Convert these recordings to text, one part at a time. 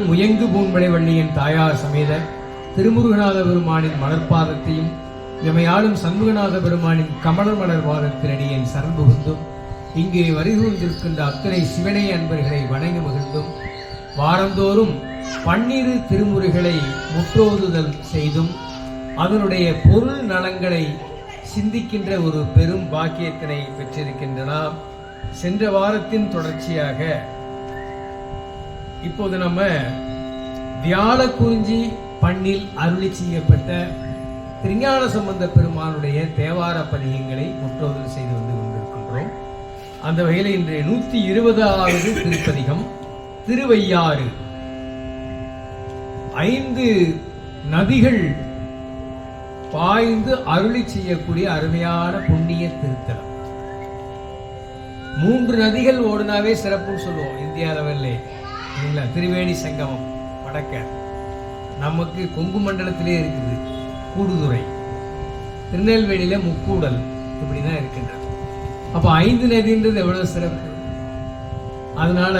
இத்துடன் முயங்கு பூண்படை வள்ளியின் தாயார் சமேத திருமுருகநாத பெருமானின் மலர்பாதத்தையும் எமையாளும் சண்முகநாத பெருமானின் கமல மலர் பாதத்தினடியின் சரண்புகுந்தும் இங்கே வருகின்றிருக்கின்ற அத்தனை சிவனை அன்பர்களை வணங்கி மகிழ்ந்தும் வாரந்தோறும் பன்னிரு திருமுறைகளை முற்றோதுதல் செய்தும் அதனுடைய பொருள் நலங்களை சிந்திக்கின்ற ஒரு பெரும் பாக்கியத்தினை பெற்றிருக்கின்றன. சென்ற வாரத்தின் தொடர்ச்சியாக இப்போது நம்ம வியாழக்குறிஞ்சி பண்ணில் அருளி செய்யப்பட்ட திருஞான சம்பந்த பெருமானுடைய தேவார பதிகங்களை முற்றோதல் செய்து வந்து கொண்டிருக்கின்றோம். அந்த வகையில் இன்றைய நூத்தி இருபதாவது திருப்பதிகம் திருவையாறு ஐந்து நதிகள் பாய்ந்து அருளி செய்யக்கூடிய அருமையான புண்ணிய திருத்தலம். மூன்று நதிகள் ஓடுனாவே சிறப்புன்னு சொல்லுவோம் இந்திய லெவல்லே இல்லைங்களா திரிவேணி சங்கமம் வடக்க நமக்கு கொங்கு மண்டலத்திலே இருக்குது கூடுதுறை. திருநெல்வேலியில முக்கூடல் இப்படிதான் இருக்கின்றது. அப்ப ஐந்து நதின்றது எவ்வளவு சிறப்பு? அதனால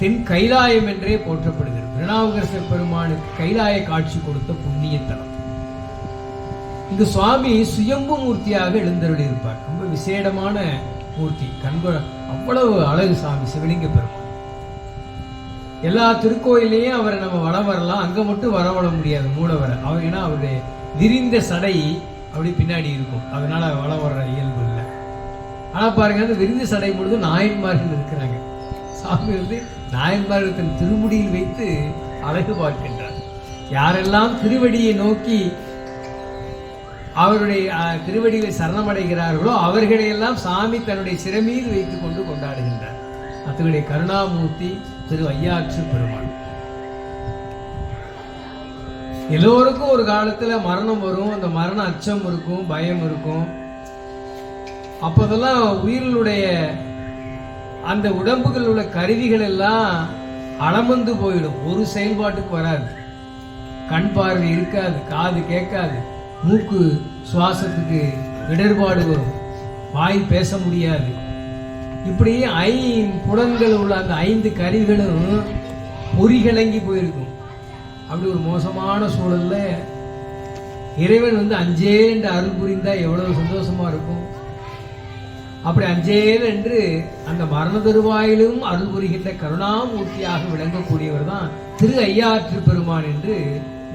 தென் கைலாயம் என்றே போற்றப்படுகிறது. திருநாவுக்கரசர் பெருமானுக்கு கைலாய காட்சி கொடுத்த புண்ணிய தலம் இந்த சுவாமி சுயம்பு மூர்த்தியாக எழுந்தருளி இருப்பார் ரொம்ப விசேடமான மூர்த்தி. கண்ப அவ்வளவு அழகு சாமி சிவலிங்க பெருமாள் எல்லா திருக்கோயிலையும் அவரை நம்ம வளம் வரலாம் அங்க மட்டும் வரவழ முடியாது மூலவரை. அவர் ஏன்னா அவருடைய விரிந்த சடை அப்படி பின்னாடி இருக்கும். அதனால வளம் வர்ற இயல்பு இல்லை. ஆனா பாருங்க அந்த விரிந்த சடை பொழுது நாயன்மார்கள் இருக்கிறாங்க. சாமி வந்து நாயன்மார்கள் தன் திருமுடியில் வைத்து அழகு பார்க்கின்றார். யாரெல்லாம் திருவடியை நோக்கி அவருடைய திருவடியில் திருவடிகளை சரணமடைகிறார்களோ அவர்களையெல்லாம் சாமி தன்னுடைய சிறமியில் வைத்து கொண்டு கொண்டாடுகின்றார். அத்தகைய கருணாமூர்த்தி திரு ஐயாற்று பெருமாள். எல்லோருக்கும் ஒரு காலத்துல மரணம் வரும். அந்த மரண அச்சம் இருக்கும் பயம் இருக்கும். அப்போதெல்லாம் உயிர்களுடைய அந்த உடம்புகள் உள்ள கருவிகள் எல்லாம் அளமந்து போயிடும். ஒரு செயல்பாட்டுக்கு வராது. கண் பார்வை இருக்காது காது கேட்காது. மூக்கு சுவாசத்துக்கு இடர்பாடு வரும். வாய் பேச முடியாது. இப்படி ஐ புலன்கள் உள்ள அந்த ஐந்து கருவிகளும் பொறிகிழங்கி போயிருக்கும். அப்படி ஒரு மோசமான சூழல்ல இறைவன் வந்து அஞ்சே என்று அருள் புரிந்தா எவ்வளவு சந்தோஷமா இருக்கும். அப்படி அஞ்சே என்று அந்த மரண தருவாயிலும் அருள் புரிகின்ற கருணாமூர்த்தியாக விளங்கக்கூடியவர் தான் திரு ஐயாற்று பெருமான் என்று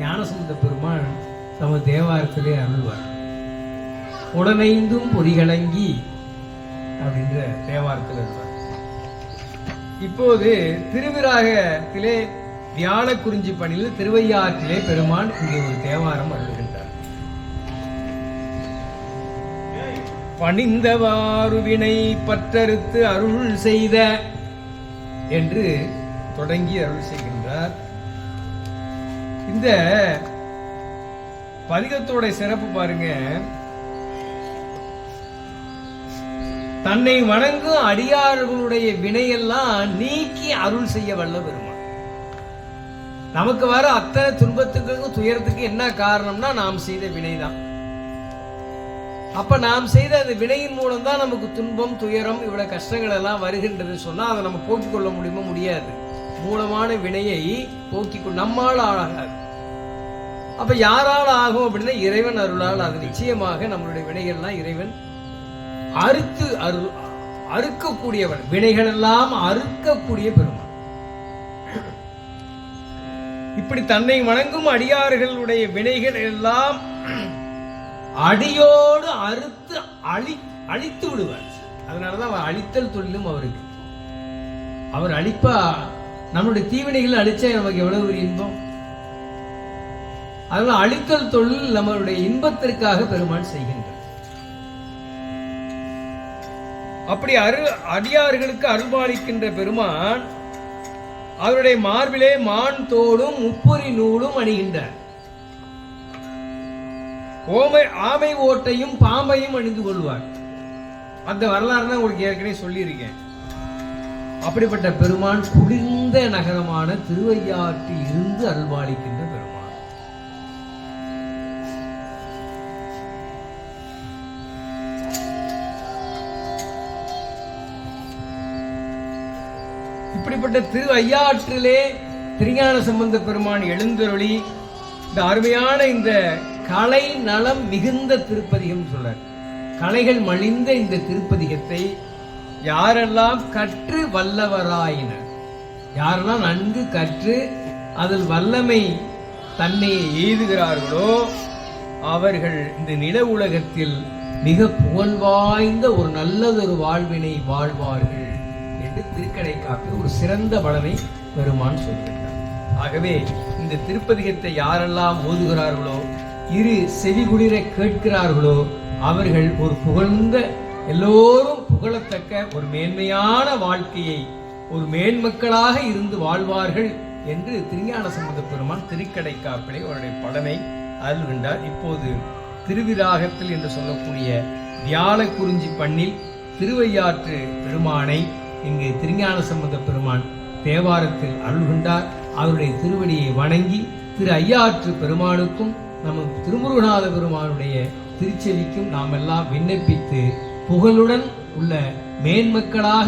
ஞானசம்பந்த பெருமான் தமது தேவாரத்திலே அருள்வார். உடனைந்தும் பொறிகளங்கி அப்படின்ற தேவாரத்தில் இருந்தார் இப்போது திருவிராகத்திலே வியாழ குறிஞ்சி பணியில் திருவையாற்றிலே பெருமான் இங்கே ஒரு தேவாரம் அருள்கின்றார் பணிந்தவாருவினை பற்றறுத்து அருள் செய்த என்று தொடங்கி அருள் செய்கின்றார். இந்த பதிகத்தோட சிறப்பு பாருங்க. தன்னை வணங்கும் அடியார்களுடைய வினையெல்லாம் நீக்கி அருள் செய்ய வல்ல பெருமான். நமக்கு வர அத்தனை துன்பத்துக்கும் துயரத்துக்கு என்ன காரணம்னா நாம் செய்த வினைதான். அப்ப நாம் செய்த அந்த வினையின் மூலம் தான் நமக்கு துன்பம் துயரம் இவ்வளவு கஷ்டங்கள் எல்லாம் வருகின்றது சொன்னா அதை நம்ம போக்கிக் கொள்ள முடியுமோ? முடியாது. மூலமான வினையை போக்கிக் நம்மால் ஆளாகாது. அப்ப யாரால் ஆகும் அப்படின்னா இறைவன் அருளால் அது நிச்சயமாக நம்மளுடைய வினைகள்லாம் இறைவன் அறுத்து அரு அறுக்கக்கூடியவன். வினைகள் எல்லாம் அறுக்கக்கூடிய பெருமான். இப்படி தன்னை வணங்கும் அடியார்களுடைய வினைகள் எல்லாம் அடியோடு அறுத்து அழி அழித்து விடுவார். அதனாலதான் அவர் அழித்தல் தொழிலும் அவருக்கு. அவர் அழிப்பா நம்மளுடைய தீவினைகள் அழிச்சா நமக்கு எவ்வளவு ஒரு இன்பம்? அதனால அழித்தல் தொழில் நம்மளுடைய இன்பத்திற்காக பெருமான் செய்கின்றார். அப்படி அரு அடியார்களுக்கு அருள்பாலிக்கின்ற பெருமான் அவருடைய மார்பிலே மான் தோடும் முப்பொறி நூலும் அணிகின்றார். ஓமை ஆமை ஓட்டையும் பாம்பையும் அணிந்து கொள்வார். அந்த வரலாறு தான் உங்களுக்கு ஏற்கனவே சொல்லியிருக்கேன். அப்படிப்பட்ட பெருமான் குளிர்ந்த நகரமான திருவையாற்றில் இருந்து அருள்பாலிக்கின்றார். அப்படிப்பட்ட திரு ஐயாற்றிலே திருஞான சம்பந்த பெருமான் எழுந்தருளி இந்த அருமையான இந்த கலை நலம் மிகுந்த திருப்பதிகம் சொல்றார். கலைகள் மலிந்த இந்த திருப்பதிகத்தை யாரெல்லாம் கற்று வல்லவராயினர் யாரெல்லாம் நன்கு கற்று அதில் வல்லமை தன்னை எய்துகிறார்களோ அவர்கள் இந்த நில உலகத்தில் மிக புகழ் வாய்ந்த ஒரு நல்லதொரு வாழ்வினை வாழ்வார்கள். என்று திருக்கடை காப்பி ஒரு சிறந்த பலனை பெருமான் சொல்கின்றார் ஆகவே இந்த திருப்பதிகத்தை யாரெல்லாம் ஓதுகிறார்களோ இரு செவிகுளிர கேட்கிறார்களோ அவர்கள் ஒரு புகழ்ந்த எல்லோரும் புகழத்தக்க ஒரு மேன்மையான வாழ்க்கையை ஒரு மேன்மக்களாக இருந்து வாழ்வார்கள் என்று திருஞான சம்பந்த பெருமான் திருக்கடை காப்பிலே அவருடைய பலனை அருள்கின்றார். இப்போது திருவிராகத்தில் என்று சொல்லக்கூடிய வியாழ குறிஞ்சி பண்ணில் திருவையாற்று பெருமானை இங்கு திருஞான சம்பந்த பெருமான் தேவாரத்தில் அருள்கொண்டார். அவருடைய திருவடியை வணங்கி திரு ஐயாற்று பெருமானுக்கும் நம்ம திருமுருகநாத பெருமானுடைய திருச்செவிக்கும் நாம் எல்லாம் விண்ணப்பித்து புகழுடன் உள்ள மேன்மக்களாக